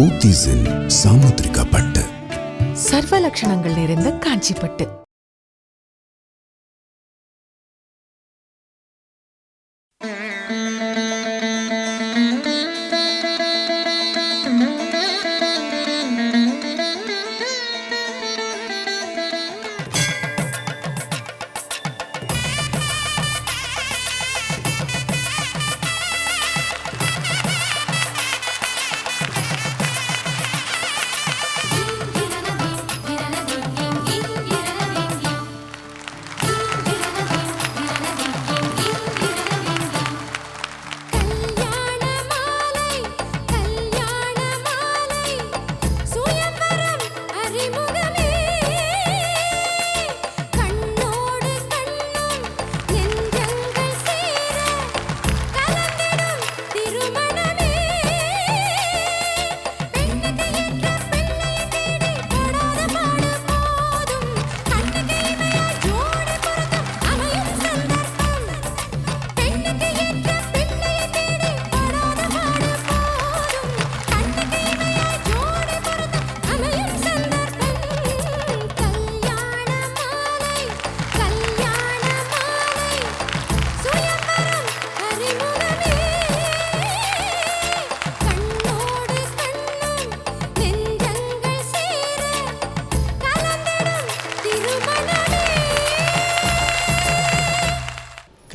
போத்தீஸின் சாமுத்திரிக்கப்பட்டு சர்வ லட்சணங்கள் நிறைந்த காஞ்சிப்பட்டு.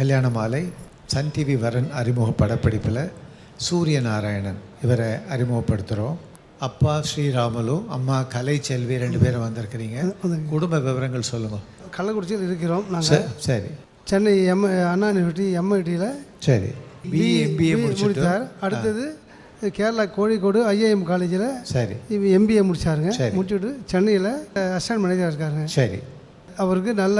கல்யாண மாலை சன் டிவி வரன் அறிமுக படப்பிடிப்பில் சூரிய நாராயணன். இவரை அறிமுகப்படுத்துகிறோம் அப்பா ஸ்ரீராமலு அம்மா கலை செல்வி ரெண்டு பேரும் வந்திருக்கிறீங்க. குடும்ப விவரங்கள் சொல்லுங்க. கள்ளக்குறிச்சியில் இருக்கிறோம் நாங்கள் சரி. சென்னை எம் அண்ணா யூனிவர்சிட்டி எம்ஐடியில் சரி. பிஏ எம்பிஏ முடிச்சுட்டு. முடித்தார். அடுத்தது கேரளா கோழிக்கோடு ஐஏஎம் காலேஜில் சரி. இவ எம்பிஏ முடிச்சாருங்க. சரி. முடிச்சுட்டு சென்னையில் அசிஸ்டன்ட் மேனேஜராக இருக்காருங்க. சரி. அவருக்கு நல்ல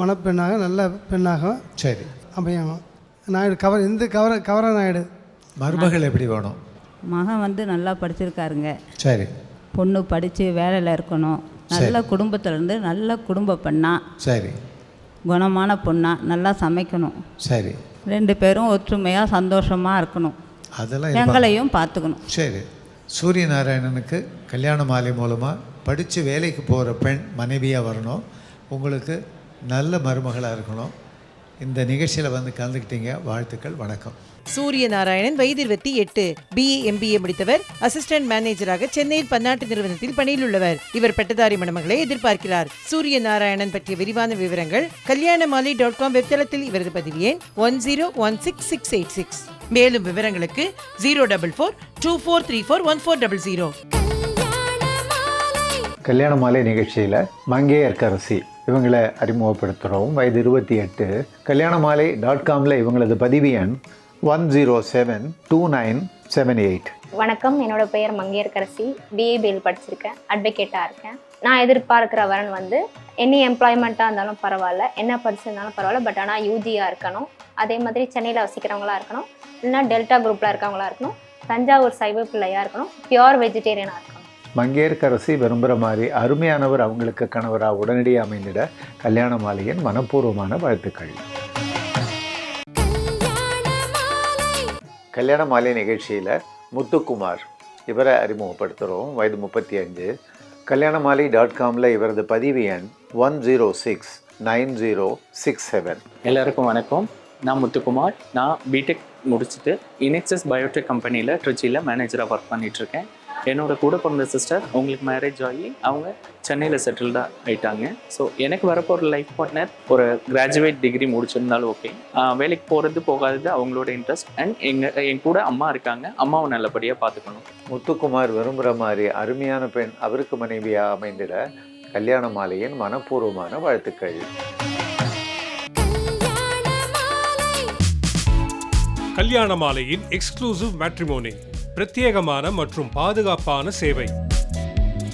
மணப்பெண்ணாக நல்ல பெண்ணாக சரி. அமையணும் நாயுடு கவர் இந்த கவர கவர நாயுடு. மருமகள் எப்படி வேணும்? மகன் வந்து நல்லா படிச்சிருக்காருங்க. சரி. பொண்ணு படித்து வேலையில் இருக்கணும். நல்ல குடும்பத்திலேருந்து நல்ல குடும்ப பெண்ணா. சரி. குணமான பொண்ணா. நல்லா சமைக்கணும். சரி. ரெண்டு பேரும் ஒற்றுமையாக சந்தோஷமாக இருக்கணும். அதெல்லாம். எங்களையும் பார்த்துக்கணும். சரி. சூரிய நாராயணனுக்கு கல்யாண மாலை மூலமாக படித்து வேலைக்கு போகிற பெண் மனைவியாக வரணும். உங்களுக்கு நல்ல மருமகளாக இருக்கணும். இந்த நிகழ்ச்சியில் வந்து கலந்துக்கிட்டீங்க. வாழ்த்துக்கள் வணக்கம். சூரிய நாராயணன் வயது இருபத்தி எட்டு பிஏ எம்பிஏ முடித்தவர். அசிஸ்டன்ட் மேனேஜராக சென்னையில் பன்னாட்டு நிறுவனத்தில் பணியில் உள்ளவர். இவர் பட்டதாரி மணமகளை எதிர்பார்க்கிறார். சூரிய நாராயணன் பற்றிய விரிவான விவரங்கள் கல்யாண மாலை டாட் காம் வெப்தளத்தில் இவரது பதிவு எண் one zero one six six eight six மேலும் விவரங்களுக்கு zero double four two four three four one four double zero Kalyana Malai நிகழ்ச்சியில் மங்கையர்க்கரசி இவங்களை அறிமுகப்படுத்துகிறோம் வயது இருபத்தி எட்டு. கல்யாண மாலை டாட் காமில் இவங்களது பதிவு எண் one zero seven two nine seven eight வணக்கம். என்னோட பெயர் மங்கையர்கரசி. பிஏபிஎல் படிச்சிருக்கேன். அட்வொகேட்டாக இருக்கேன். நான் எதிர்பார்க்குற வரன் வந்து எனி எம்ப்ளாய்மெண்ட்டாக இருந்தாலும் பரவாயில்ல. என்ன படிச்சிருந்தாலும் பரவாயில்ல. பட் ஆனால் யூஜியாக இருக்கணும். அதே மாதிரி சென்னையில் வசிக்கிறவங்களா இருக்கணும். இல்லைன்னா டெல்டா குரூப்பில் இருக்கவங்களா இருக்கணும். தஞ்சாவூர் சைவ பிள்ளையாக இருக்கணும். பியோர் வெஜிடேரியனாக இருக்கணும். மங்கையர்க்கரசி விரும்புகிற மாதிரி அருமையானவர் அவங்களுக்கு கணவராக உடனடியாக அமைந்திட கல்யாண மாலையின் மனப்பூர்வமான வாழ்த்துக்கள். கல்யாண மாலை நிகழ்ச்சியில் முத்துக்குமார் இவரை அறிமுகப்படுத்துகிறோம் வயது முப்பத்தி அஞ்சு கல்யாணமாலை டாட் காமில் இவரது பதிவு எண் one zero six nine zero six seven எல்லாருக்கும் வணக்கம். நான் முத்துக்குமார். நான் பிடெக் முடிச்சுட்டு இனெக்சஸ் பயோடெக் கம்பெனியில் ட்ரிச்சியில் மேனேஜராக ஒர்க் பண்ணிகிட்ருக்கேன் என்னோட கூட பிறந்த சிஸ்டர் அவங்களுக்கு மேரேஜ் ஆகி அவங்க சென்னையில் செட்டில்டாக ஆயிட்டாங்க. ஸோ எனக்கு வரப்போகிற லைஃப் பார்ட்னர் ஒரு கிராஜுவேட் டிகிரி முடிச்சிருந்தாலும் ஓகே வேலைக்கு போகிறது போகாதது அவங்களோட இன்ட்ரெஸ்ட் அண்ட் எங்கள் என் கூட அம்மா இருக்காங்க. அம்மாவை நல்லபடியாக பார்த்துக்கணும். முத்துக்குமார் விரும்புகிற மாதிரி அருமையான பெண் அவருக்கு மனைவியாக அமைந்திட கல்யாண மாலையின் மனப்பூர்வமான வாழ்த்துக்கள். கல்யாண மாலை. கல்யாண மாலையின் எக்ஸ்க்ளூசிவ் மேட்ரிமோனி பிரத்யேகமான மற்றும் பாதுகாப்பான சேவை.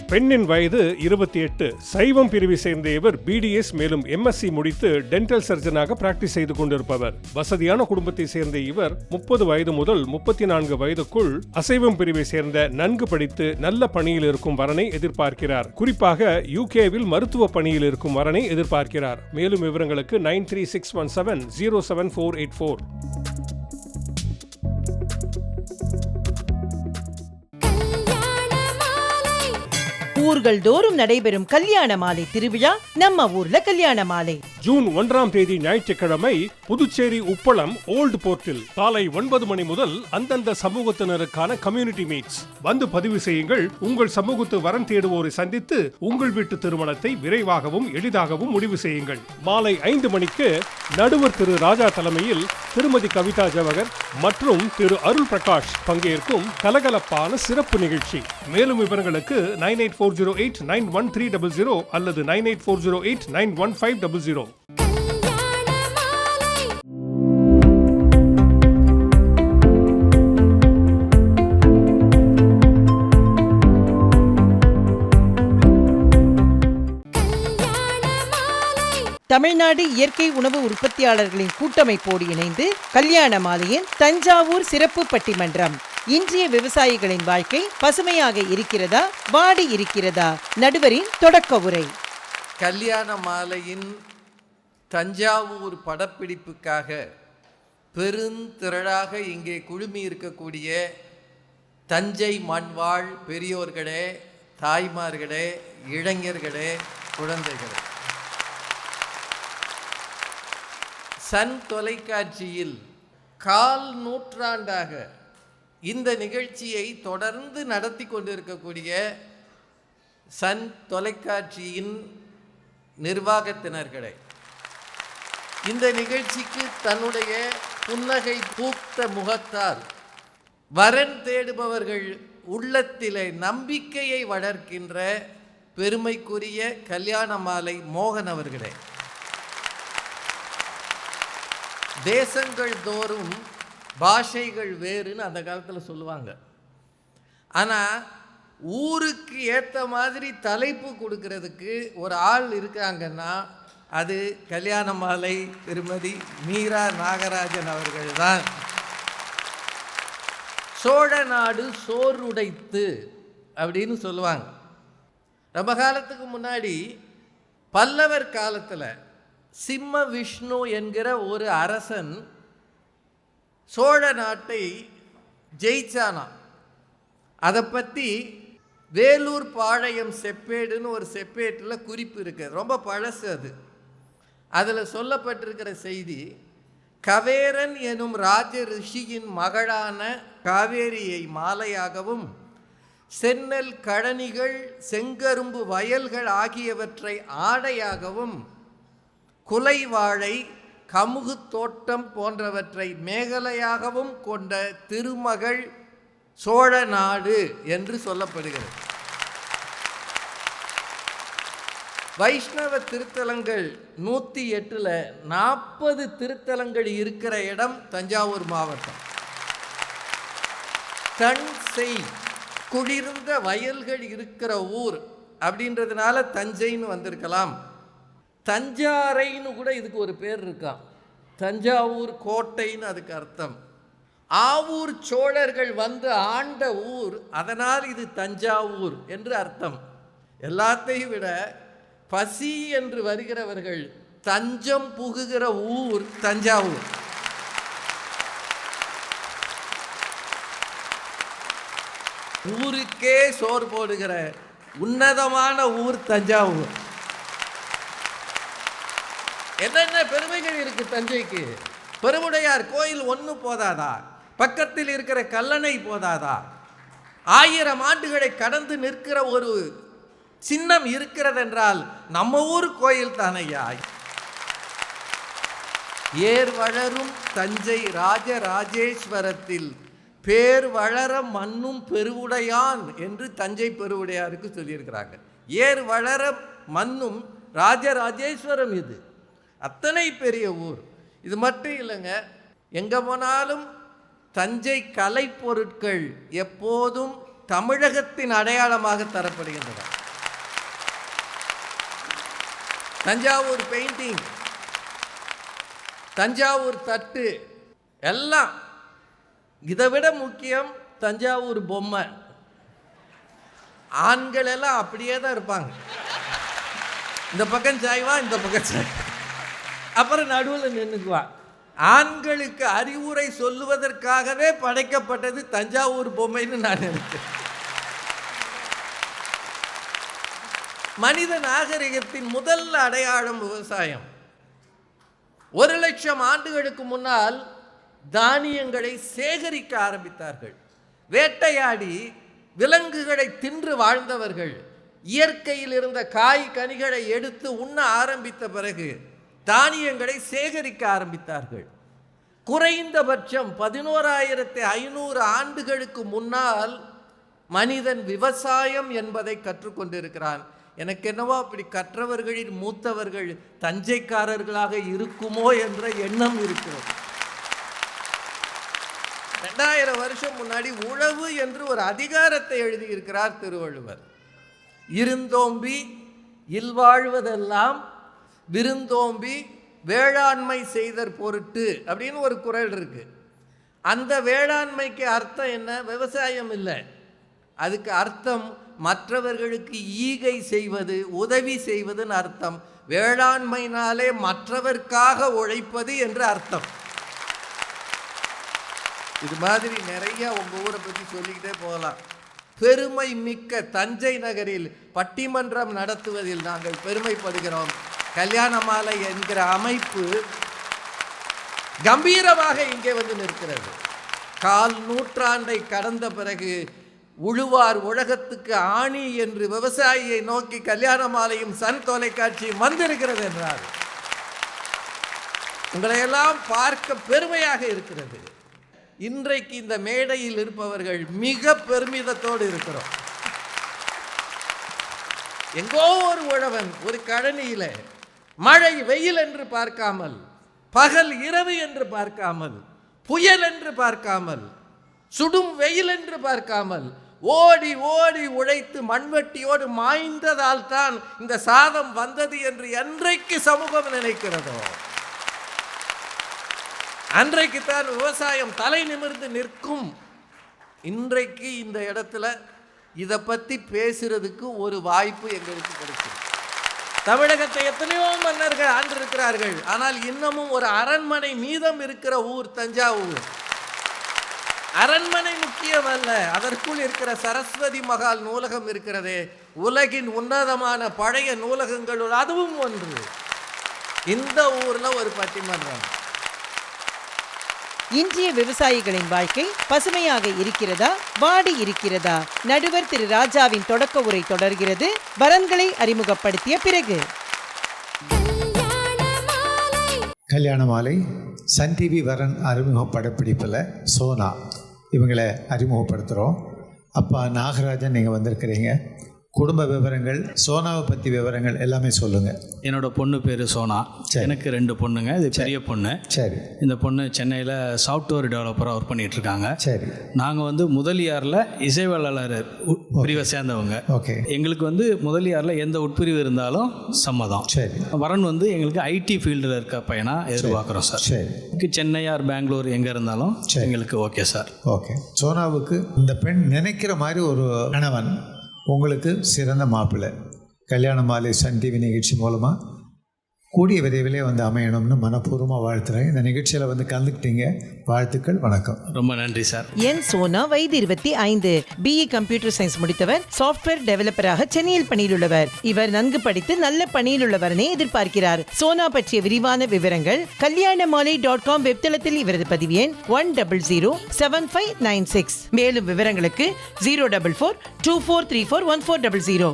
பெண்ணின் வயது இருபத்தி எட்டு. சைவம் பிரிவை சேர்ந்த இவர் பிடிஎஸ் மேலும் எம்எஸ்சி முடித்து டென்டல் சர்ஜனாக பிராக்டிஸ் செய்து கொண்டிருப்பவர். வசதியான குடும்பத்தை சேர்ந்த இவர் முப்பது வயது முதல் முப்பத்தி நான்கு வயதுக்குள் அசைவம் பிரிவை சேர்ந்த நன்கு படித்து நல்ல பணியில் இருக்கும் வரனை எதிர்பார்க்கிறார். குறிப்பாக யூகேவில் மருத்துவ பணியில் இருக்கும் வரனை எதிர்பார்க்கிறார். மேலும் விவரங்களுக்கு nine three six one seven zero seven four eight four. ஊர்கள் தோறும் நடைபெறும் கல்யாண மாலை திருவிழா நம்ம ஊர்ல கல்யாண மாலை. ஜூன் ஒன்றாம் தேதி ஞாயிற்றுக்கிழமை புதுச்சேரி உப்பளம் ஓல்டு போர்ட்டில் காலை ஒன்பது மணி முதல் அந்தந்த சமூகத்தினருக்கான கம்யூனிட்டி மீட்ஸ். வந்து பதிவு செய்யுங்கள். உங்கள் சமூகத்து வரன் தேடுவோரை சந்தித்து உங்கள் வீட்டு திருமணத்தை விரைவாகவும் எளிதாகவும் முடிவு செய்யுங்கள். மாலை ஐந்து மணிக்கு நடுவர் திரு ராஜா தலைமையில் திருமதி கவிதா ஜவகர் மற்றும் திரு அருள் பிரகாஷ் பங்கேற்கும் கலகலப்பான சிறப்பு நிகழ்ச்சி. மேலும் விவரங்களுக்கு nine eight four four zero eight nine one three double zero அல்லது nine eight four zero eight nine one five double zero. Tamil Nadu இயற்கை உணவு உற்பத்தியாளர்களின் கூட்டமைப்போடு இணைந்து கல்யாண மாலையின் தஞ்சாவூர் சிறப்பு பட்டிமன்றம். இன்றைய விவசாயிகளின் வாழ்க்கை பசுமையாக இருக்கிறதா? வாடி இருக்கிறதா? நடுவரின் தொடக்க உரை. கல்யாண மாலையின் தஞ்சாவூர் படப்பிடிப்புக்காக பெருந்திரளாக இங்கே குழுமி இருக்கக்கூடிய தஞ்சை மண்வாழ் பெரியோர்களே தாய்மார்களே இளைஞர்களே குழந்தைகளே. சன் தொலைக்காட்சியில் கால் நூற்றாண்டாக இந்த நிகழ்ச்சியை தொடர்ந்து நடத்தி கொண்டிருக்கக்கூடிய சன் தொலைக்காட்சியின் நிர்வாகத்தினர்களை இந்த நிகழ்ச்சிக்கு தன்னுடைய புன்னகை பூத்த முகத்தால் வரன் தேடுபவர்கள் உள்ளத்திலே நம்பிக்கையை வளர்க்கின்ற பெருமைக்குரிய கல்யாண மாலை மோகன் அவர்களே. தேசங்கள் தோறும் பாஷைகள் வேறுன்னு அந்த காலத்தில் சொல்லுவாங்க. ஆனால் ஊருக்கு ஏற்ற மாதிரி தலைப்பு கொடுக்கறதுக்கு ஒரு ஆள் இருக்காங்கன்னா அது கல்யாண மாலை திருமதி மீரா நாகராஜன் அவர்கள் தான் சோழ நாடு சோறுடைத்து அப்படின்னு சொல்லுவாங்க. ரொம்ப காலத்துக்கு முன்னாடி பல்லவர் காலத்தில் சிம்ம விஷ்ணு என்கிற ஒரு அரசன் சோழ நாட்டை ஜெயிச்சானா அதை பற்றி வேலூர் பாளையம் செப்பேடுன்னு ஒரு செப்பேட்டில் குறிப்பு இருக்குது ரொம்ப பழசு அது. அதில் சொல்லப்பட்டிருக்கிற செய்தி கவேரன் எனும் ராஜ ரிஷியின் மகளான காவேரியை மாலையாகவும் சென்னல் கழனிகள் செங்கரும்பு வயல்கள் ஆகியவற்றை ஆடையாகவும் குலைவாழை கமுகு தோட்டம் போன்றவற்றை மேகலையாகவும் கொண்ட திருமகள் சோழ நாடு என்று சொல்லப்படுகிறது. வைஷ்ணவ திருத்தலங்கள் நூற்றி எட்டில் நாற்பது திருத்தலங்கள் இருக்கிற இடம் தஞ்சாவூர் மாவட்டம். தன் செய் குளிர்ந்த வயல்கள் இருக்கிற ஊர் அப்படின்றதுனால தஞ்சைன்னு வந்திருக்கலாம். தஞ்சாரைன்னு கூட இதுக்கு ஒரு பேர் இருக்காம். தஞ்சாவூர் கோட்டைன்னு அதுக்கு அர்த்தம். ஆவூர் சோழர்கள் வந்து ஆண்ட ஊர் அதனால் இது தஞ்சாவூர் என்று அர்த்தம். எல்லாத்தையும் விட பசி என்று வருகிறவர்கள் தஞ்சம் புகுகிற ஊர் தஞ்சாவூர். ஊருக்கே சோறு போடுகிற உன்னதமான ஊர் தஞ்சாவூர். என்னென்ன பெருமைகள் இருக்கு தஞ்சைக்கு? பெருவுடையார் கோயில் ஒன்று போதாதா? பக்கத்தில் இருக்கிற கல்லணை போதாதா? ஆயிரம் ஆண்டுகளை கடந்து நிற்கிற ஒரு சின்னம் இருக்கிறதென்றால் நம்ம ஊர் கோயில் தானையா? ஏர் வளரும் தஞ்சை ராஜராஜேஸ்வரத்தில் பேர் வளர மண்ணும் பெருவுடையான் என்று தஞ்சை பெருவுடையாருக்கு சொல்லியிருக்கிறாங்க. ஏர் வளர மண்ணும் ராஜராஜேஸ்வரம் இது. அத்தனை பெரிய ஊர். இது மட்டும் இல்லைங்க எங்கே போனாலும் தஞ்சை கலை பொருட்கள் எப்போதும் தமிழகத்தின் அடையாளமாக தரப்படுகின்றன. தஞ்சாவூர் பெயிண்டிங் தஞ்சாவூர் தட்டு எல்லாம். இதை விட முக்கியம் தஞ்சாவூர் பொம்மை. ஆண்கள் எல்லாம் அப்படியே தான் இருப்பாங்க. இந்த பக்கம் சாய்வா இந்த பக்கம் சாய் அப்புறம் நடுவில் நின்றுக்குவா ஆண்களுக்கு அறிவுரை சொல்லுவதற்காகவே படைக்கப்பட்டது தஞ்சாவூர் பொம்மைன்னு நான் நினைக்கிறேன். மனித நாகரிகத்தின் முதல் அடையாளம் விவசாயம். ஒரு லட்சம் ஆண்டுகளுக்கு முன்னால் தானியங்களை சேகரிக்க ஆரம்பித்தார்கள். வேட்டையாடி விலங்குகளை தின்று வாழ்ந்தவர்கள். இயற்கையில் இருந்த காய் கனிகளை எடுத்து உண்ண ஆரம்பித்த பிறகு தானியங்களை சேகரிக்க ஆரம்பித்தார்கள். குறைந்தபட்சம் பதினோராயிரத்தி ஐநூறு ஆண்டுகளுக்கு முன்னால் மனிதன் விவசாயம் என்பதை கற்றுக்கொண்டிருக்கிறான். எனக்கு என்னவோ அப்படி கற்றவர்களின் மூத்தவர்கள் தஞ்சைக்காரர்களாக இருக்குமோ என்ற எண்ணம் இருக்கிறது. ரெண்டாயிரம் வருஷம் முன்னாடி உழவு என்று ஒரு அதிகாரத்தை எழுதியிருக்கிறார் திருவள்ளுவர். இருந்தோம்பி இல்வாழ்வதெல்லாம் விருந்தோம்பி வேளாண்மை செய்தற் பொருட்டு அப்படின்னு ஒரு குறள் இருக்குது அந்த வேளாண்மைக்கு அர்த்தம் என்ன? விவசாயம் இல்லை. அதுக்கு அர்த்தம் மற்றவர்களுக்கு ஈகை செய்வது உதவி செய்வதுன்னு அர்த்தம். வேளாண்மைனாலே மற்றவர்க்காக உழைப்பது என்று அர்த்தம். இது மாதிரி நிறைய உங்கள் ஊரை பற்றி சொல்லிக்கிட்டே போகலாம். பெருமை மிக்க தஞ்சை நகரில் பட்டிமன்றம் நடத்துவதில் நாங்கள் பெருமைப்படுகிறோம். கல்யாண மாலை என்கிற அமைப்பு கம்பீரமாக இங்கே வந்து நிற்கிறது. கால் நூற்றாண்டை கடந்த பிறகு உழுவார் உலகத்துக்கு ஆணி என்று விவசாயியை நோக்கி கல்யாண மாலையும் சன் தொலைக்காட்சியும் வந்திருக்கிறது என்றார். உங்களையெல்லாம் பார்க்க பெருமையாக இருக்கிறது. இன்றைக்கு இந்த மேடையில் இருப்பவர்கள் மிக பெருமிதத்தோடு இருக்கிறோம். எங்கோ ஒரு உழவன் ஒரு கழனியில மழை வெயில் என்று பார்க்காமல் பகல் இரவு என்று பார்க்காமல் புயல் என்று பார்க்காமல் சுடும் வெயில் என்று பார்க்காமல் ஓடி ஓடி உழைத்து மண்வெட்டியோடு மாய்ந்ததால் தான் இந்த சாதம் வந்தது என்று என்றைக்கு சமூகம் நினைக்கிறதோ? அன்றைக்கு தான் விவசாயம் தலை நிமிர்ந்து நிற்கும். இன்றைக்கு இந்த இடத்துல இதை பற்றி பேசுறதுக்கு ஒரு வாய்ப்பு எங்களுக்கு கிடைச்சிருக்கு. தமிழகத்தை எத்தனையோ மன்னர்கள் ஆண்டிருக்கிறார்கள். ஆனால் இன்னமும் ஒரு அரண்மனை மீதம் இருக்கிற ஊர் தஞ்சாவூர். அரண்மனை முக்கியம் அல்ல அதற்குள் இருக்கிற சரஸ்வதி மகால் நூலகம் இருக்கிறதே. உலகின் உன்னதமான பழைய நூலகங்களுள் அதுவும் ஒன்று. இந்த ஊரில் ஒரு பட்டிமன்றம். இன்றைய விவசாயிகளின் வாழ்க்கை பசுமையாக இருக்கிறதா? வாடி இருக்கிறதா? நடுவர் திரு ராஜாவின் தொடக்க உரை தொடர்கிறது. வரன்களை அறிமுகப்படுத்திய பிறகு. கல்யாண மாலை சன் டிவி வரன் அறிமுக படப்பிடிப்பில் சோனா. இவங்களை அறிமுகப்படுத்துகிறோம். அப்பா நாகராஜன் நீங்கள் வந்திருக்கிறீங்க. குடும்ப விவரங்கள் சோனாவை பற்றி விவரங்கள் எல்லாமே சொல்லுங்கள் என்னோட பொண்ணு பேர் சோனா. எனக்கு ரெண்டு பொண்ணுங்க. இது பெரிய பொண்ணு. சரி. இந்த பொண்ணு சென்னையில் சாஃப்ட்வேர் டெவலப்பராக ஒர்க் பண்ணிட்டு இருக்காங்க சரி. நாங்கள் வந்து முதலியாரில் இசைவாளர் பிரிவை சேர்ந்தவங்க. ஓகே. எங்களுக்கு வந்து முதலியாரில் எந்த உட்பிரிவு இருந்தாலும் சம்மதம். சரி. வரன் வந்து எங்களுக்கு ஐடி ஃபீல்டில் இருக்க பையனா எதிர்பார்க்குறோம் சார். சரி. எனக்கு சென்னை ஆர் பெங்களூர் எங்கே இருந்தாலும் எங்களுக்கு ஓகே சார். ஓகே. சோனாவுக்கு இந்த பெண் நினைக்கிற மாதிரி ஒரு கணவன் உங்களுக்கு சிறந்த மாப்பிள்ளை. கல்யாண மாலை சன் டிவி நிகழ்ச்சி மூலமாக கூடிய விரைவிலே வந்து அமையணும்னு மனப்பூர்வமாக வாழ்த்துறேன். இந்த நிகழ்ச்சியில் வந்து கலந்துக்கிட்டீங்க. வாழ்த்துக்கள் வணக்கம். ரொம்ப நன்றி சார். என் சோனா வயது இருபத்தி ஐந்து. பிஇ கம்ப்யூட்டர் சயின்ஸ் முடித்தவர் சாஃப்ட்வேர் டெவலப்பராக சென்னையில் பணியில் உள்ளவர் இவர் நன்கு படித்து நல்ல பணியில் உள்ளவரனை எதிர்பார்க்கிறார். சோனா பற்றிய விரிவான விவரங்கள் கல்யாண மாலை டாட் காம் வெப்தளத்தில் இவரது பதிவு எண் one double zero seven five nine six மேலும் விவரங்களுக்கு zero double four two four three four one four double zero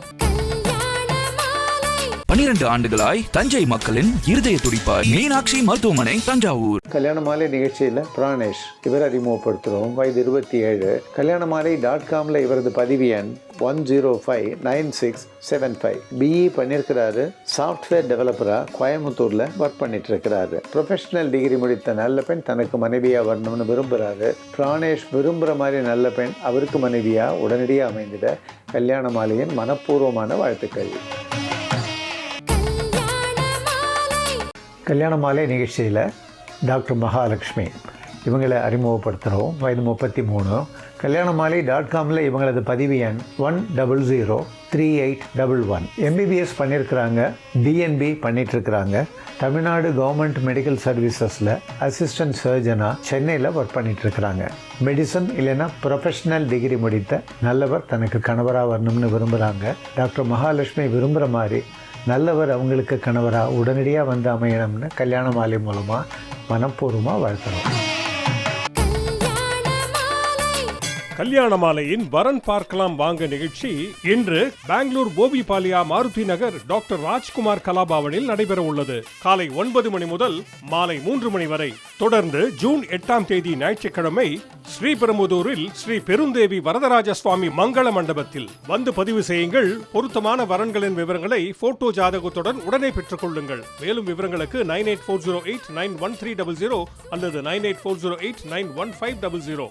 பனிரெண்டு ஆண்டுகளாய் தஞ்சை மக்களின் இருதய துடிப்பாய் மீனாட்சி மருத்துவமனை தஞ்சாவூர். கல்யாண மாலை நிகழ்ச்சியில் பிராணேஷ் இவர் அறிமுகப்படுத்துகிறோம் வயது இருபத்தி ஏழு கல்யாண மாலை டாட் காமில் இவரது பதிவு எண் one zero five nine six seven five BE பண்ணியிருக்கிறாரு சாஃப்ட்வேர் டெவலப்பராக கோயம்புத்தூரில் ஒர்க் பண்ணிட்டு இருக்கிறாரு ப்ரொஃபஷனல் டிகிரி முடித்த நல்ல பெண் தனக்கு மனைவியாக வரணும்னு விரும்புகிறாரு பிராணேஷ் விரும்புகிற மாதிரி நல்ல பெண் அவருக்கு மனைவியாக உடனடியாக அமைந்திட கல்யாண மாலையின் மனப்பூர்வமான வாழ்த்துக்கள். கல்யாண மாலை நிகழ்ச்சியில் டாக்டர் மகாலட்சுமி. இவங்களை அறிமுகப்படுத்துகிறோம் வயது முப்பத்தி மூணு கல்யாண மாலை டாட் காமில் இவங்களது பதிவு எண் one double zero three eight double one MBBS பண்ணியிருக்கிறாங்க டிஎன்பி பண்ணிகிட்ருக்கிறாங்க தமிழ்நாடு கவர்மெண்ட் மெடிக்கல் சர்வீசஸில் அசிஸ்டன்ட் சர்ஜனாக சென்னையில் ஒர்க் பண்ணிகிட்ருக்கிறாங்க மெடிசன் இல்லைன்னா ப்ரொஃபஷனல் டிகிரி முடித்த நல்லவர் தனக்கு கணவராக வரணும்னு விரும்புகிறாங்க டாக்டர் மகாலட்சுமி விரும்புகிற மாதிரி நல்லவர் அவங்களுக்கு கணவராக உடனடியாக வந்து அமையணும்னு கல்யாண மாலை மூலமாக மனப்பூர்வமாக வாழ்த்துறோம். கல்யாண மாலையின் வரன் பார்க்கலாம் வாங்க நிகழ்ச்சி. இன்று பெங்களூர் போபிபாலியா மாருதி நகர் டாக்டர் ராஜ்குமார் கலாபவனில் நடைபெற உள்ளது. காலை ஒன்பது மணி முதல் மாலை மூன்று மணி வரை. தொடர்ந்து ஜூன் எட்டாம் தேதி ஞாயிற்றுக்கிழமை ஸ்ரீபெரும்புதூரில் ஸ்ரீ பெருந்தேவி வரதராஜ சுவாமி மங்கள மண்டபத்தில். வந்து பதிவு செய்யுங்கள். பொருத்தமான வரன்களின் விவரங்களை போட்டோ ஜாதகத்துடன் உடனே பெற்றுக் கொள்ளுங்கள். மேலும் விவரங்களுக்கு nine eight four zero eight nine one three double zero அல்லது nine eight four zero eight nine one five double zero.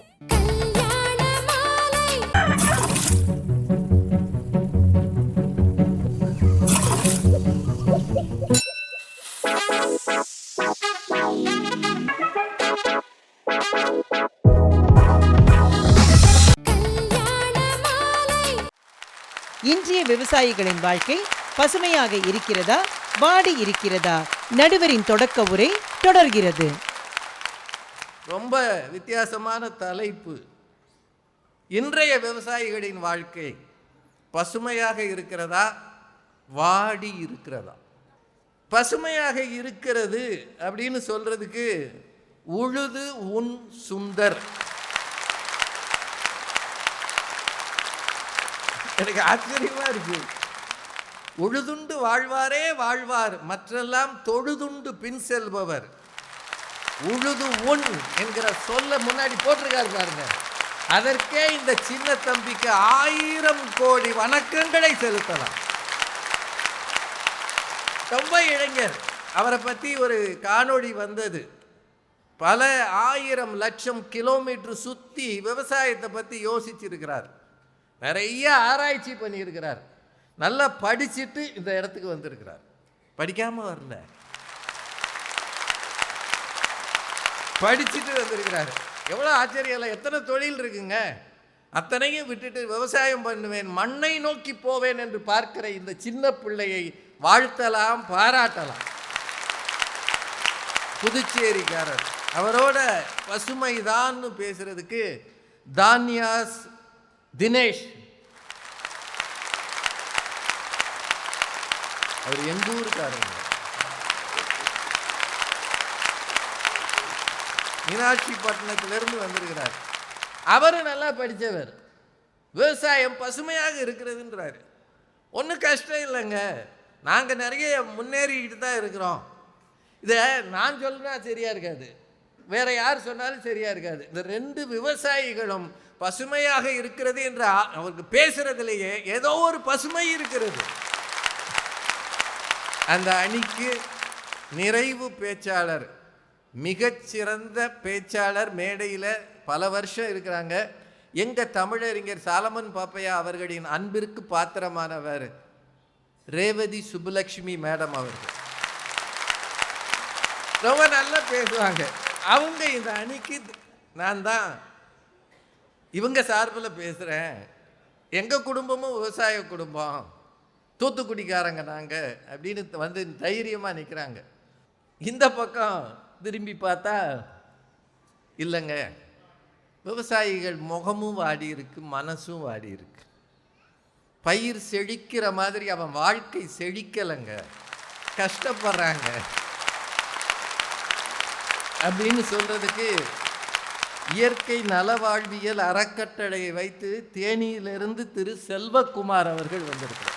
விவசாயிகளின் வாழ்க்கை பசுமையாக இருக்கிறதா? வாடி இருக்கிறதா? நடுவரின் தொடக்க உரை தொடர்கிறது. ரொம்ப வித்தியாசமான தலைப்பு. இன்றைய விவசாயிகளின் வாழ்க்கை பசுமையாக இருக்கிறதா? வாடி இருக்கிறதா? பசுமையாக இருக்கிறது அப்படின்னு சொல்றதுக்கு உழுது உன் சுந்தர். எனக்கு ஆச்சரியமாக இருக்கு. உழுதுண்டு வாழ்வாரே வாழ்வார் மற்றெல்லாம் தொழுதுண்டு பின் செல்பவர். உழுது உன் என்கிற சொல்ல முன்னாடி போட்டிருக்காரு பாருங்க. அதற்கே இந்த சின்ன தம்பிக்கு ஆயிரம் கோடி வணக்கங்களை செலுத்தலாம். ரொம்ப இளைஞர். அவரை பற்றி ஒரு காணொளி வந்தது. பல ஆயிரம் லட்சம் கிலோமீட்டர் சுற்றி விவசாயத்தை பற்றி யோசிச்சிருக்கிறார். நிறைய ஆராய்ச்சி பண்ணியிருக்கிறார். நல்லா படிச்சுட்டு இந்த இடத்துக்கு வந்திருக்கிறார். படிக்காமல் வரல. படிச்சுட்டு வந்திருக்கிறாரு. எவ்வளோ ஆச்சரியம் இல்லை. எத்தனை தொழில் இருக்குங்க. அத்தனையும் விட்டுட்டு விவசாயம் பண்ணுவேன் மண்ணை நோக்கி போவேன் என்று பார்க்கிற இந்த சின்ன பிள்ளையை வாழ்த்தலாம் பாராட்டலாம். புதுச்சேரிக்காரர். அவரோட பசுமைதான்னு பேசுறதுக்கு தான்யாஸ் தினேஷ். அவர் எங்க ஊருக்காரங்க மீனாட்சி பட்டணத்திலிருந்து வந்திருக்கிறார். அவரும் நல்லா படித்தவர் விவசாயம் பசுமையாக இருக்கிறதுன்றாரு. ஒன்றும் கஷ்டம் இல்லைங்க. நாங்கள் நிறைய முன்னேறிக்கிட்டு தான் இருக்கிறோம். இதை நான் சொல்லுனா சரியாக இருக்காது. வேற யார் சொன்னாலும் சரியாக இருக்காது. இந்த ரெண்டு விவசாயிகளும் பசுமையாக இருக்கிறது என்று அவருக்கு பேசுறதுலேயே ஏதோ ஒரு பசுமை இருக்கிறது. அந்த அணிக்கு நிறைவு பேச்சாளர் மிகச்சிறந்த பேச்சாளர் மேடையில் பல வருஷம் இருக்கிறாங்க. எங்கள் தமிழறிஞர் சாலமன் பாப்பையா அவர்களின் அன்பிற்கு பாத்திரமானவர் ரேவதி சுப்புலக்ஷ்மி மேடம் அவர்கள். ரொம்ப நல்லா பேசுவாங்க. அவங்க இந்த அணிக்கு நான் தான். இவங்க சார்பில் பேசுகிறேன் எங்கள் குடும்பமும் விவசாய குடும்பம். தூத்துக்குடிக்காரங்க நாங்கள் அப்படின்னு வந்து தைரியமாக நிற்கிறாங்க இந்த பக்கம் திரும்பி பார்த்தா இல்லைங்க. விவசாயிகள் முகமும் வாடி இருக்கு மனசும் வாடி இருக்கு. பயிர் செழிக்கிற மாதிரி அவன் வாழ்க்கை செழிக்கலைங்க. கஷ்டப்படுறாங்க. அப்படின்னு சொல்கிறதுக்கு இயற்கை நலவாழ்வியல் அறக்கட்டளையை வைத்து தேனியிலிருந்து திரு செல்வகுமார் அவர்கள் வந்திருக்கிறார்.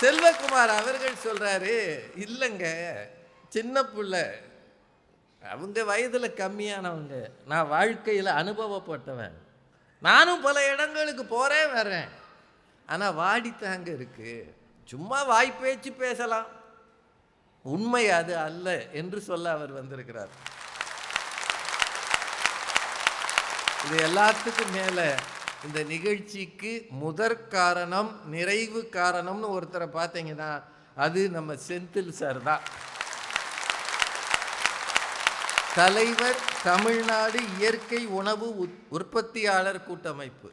செல்வகுமார் அவர்கள் சொல்கிறாரு இல்லைங்க சின்ன பிள்ளை. அவங்க வயதில் கம்மியானவங்க. நான் வாழ்க்கையில் அனுபவப்பட்டவன். நானும் பல இடங்களுக்கு போகிறேன் வரேன் ஆனால் வாடித்தாங்க இருக்கு. சும்மா வாய்ப்பேச்சு பேசலாம். உண்மை அது அல்ல என்று சொல்ல அவர் வந்திருக்கிறார். இது எல்லாத்துக்கும் மேலே இந்த நிகழ்ச்சிக்கு முதற் காரணம் நிறைவு காரணம்னு ஒருத்தரை பார்த்தீங்கன்னா அது நம்ம செந்தில் சார் தான். தலைவர் தமிழ்நாடு இயற்கை உணவு உத்- உற்பத்தியாளர் கூட்டமைப்பு.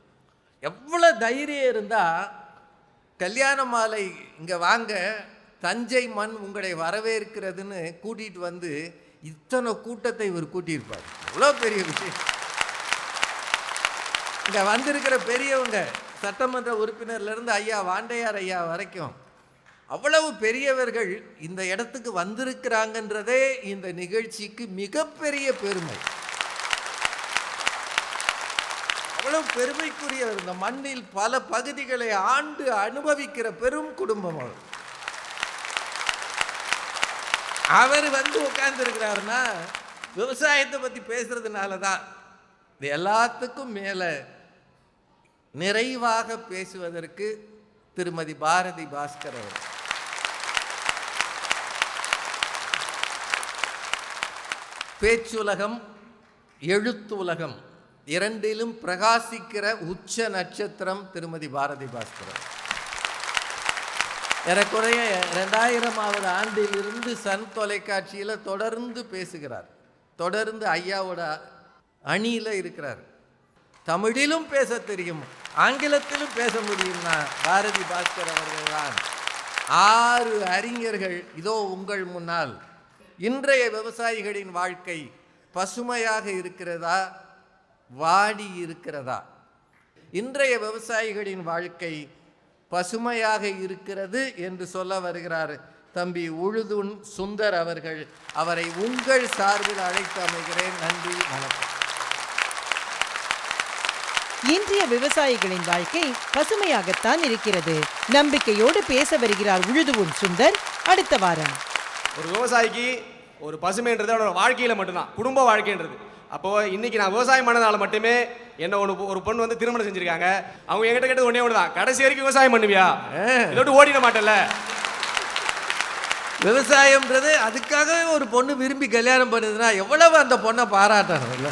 எவ்வளோ தைரியம் இருந்தால் கல்யாண மாலை இங்கே வாங்க தஞ்சை மண் உங்களை வரவேற்கிறதுன்னு கூட்டிகிட்டு வந்து இத்தனை கூட்டத்தை இவர் கூட்டியிருப்பார். அவ்வளோ பெரிய விஷயம். இங்கே வந்திருக்கிற பெரியவங்க சட்டமன்ற உறுப்பினர்லேருந்து ஐயா வாண்டையார் ஐயா வரைக்கும் அவ்வளவு பெரியவர்கள் இந்த இடத்துக்கு வந்திருக்கிறாங்கன்றதே இந்த நிகழ்ச்சிக்கு மிகப்பெரிய பெருமை. அவ்வளவு பெருமைக்குரியவர் இந்த மண்ணில் பல பகுதிகளை ஆண்டு அனுபவிக்கிற பெரும் குடும்பம் அவர். அவர் வந்து உட்கார்ந்துருக்கிறாருன்னா விவசாயத்தை பற்றி பேசுறதுனால தான் இது எல்லாத்துக்கும் மேலே நிறைவாக பேசுவதற்கு திருமதி பாரதி பாஸ்கர் அவர் பேச்சுலகம் எழுத்துலகம் இரண்டிலும் பிரகாசிக்கிற உச்ச நட்சத்திரம் திருமதி பாரதி பாஸ்கர் ஏறக்குறைய ரெண்டாயிரமாவது ஆண்டிலிருந்து சன் தொலைக்காட்சியில் தொடர்ந்து பேசுகிறார். தொடர்ந்து ஐயாவோட அணியில் இருக்கிறார். தமிழிலும் பேச தெரியும் ஆங்கிலத்திலும் பேச முடியும்னா பாரதி பாஸ்கர் அவர்கள்தான் ஆறு அறிஞர்கள் இதோ உங்கள் முன்னால். இன்றைய விவசாயிகளின் வாழ்க்கை பசுமையாக இருக்கிறதா? வாடி இருக்கிறதா? இன்றைய விவசாயிகளின் வாழ்க்கை பசுமையாக இருக்கிறது என்று சொல்ல வருகிறார். தம்பி உழுதுன் சுந்தர் அவர்கள் அவரை உங்கள் சார்பில் அழைத்து அமைகிறேன் நன்றி வணக்கம். இன்றைய விவசாயிகளின் வாழ்க்கை பசுமையாகத்தான் இருக்கிறது. நம்பிக்கையோடு பேச வருகிறார் உழுதுவும் சுந்தர். அடுத்த வாரம். ஒரு விவசாயிக்கு ஒரு பசுமைன்றது அவனோட வாழ்க்கையில் மட்டும்தான் குடும்ப வாழ்க்கைன்றது. அப்போது இன்னைக்கு நான் விவசாயம் பண்ணதால மட்டுமே என்ன ஒன்று ஒரு பொண்ணு வந்து திருமணம் செஞ்சுருக்காங்க. அவங்க என்கிட்ட கேட்டது ஒன்றே ஒன்று தான் கடைசி வரைக்கும் விவசாயம் பண்ணுவியா? இதோட்டு ஓடிட மாட்டேல்ல? விவசாயம்ன்றது அதுக்காகவே ஒரு பொண்ணு விரும்பி கல்யாணம் பண்ணுதுன்னா எவ்வளவு அந்த பொண்ணை பாராட்டணும் இல்லை?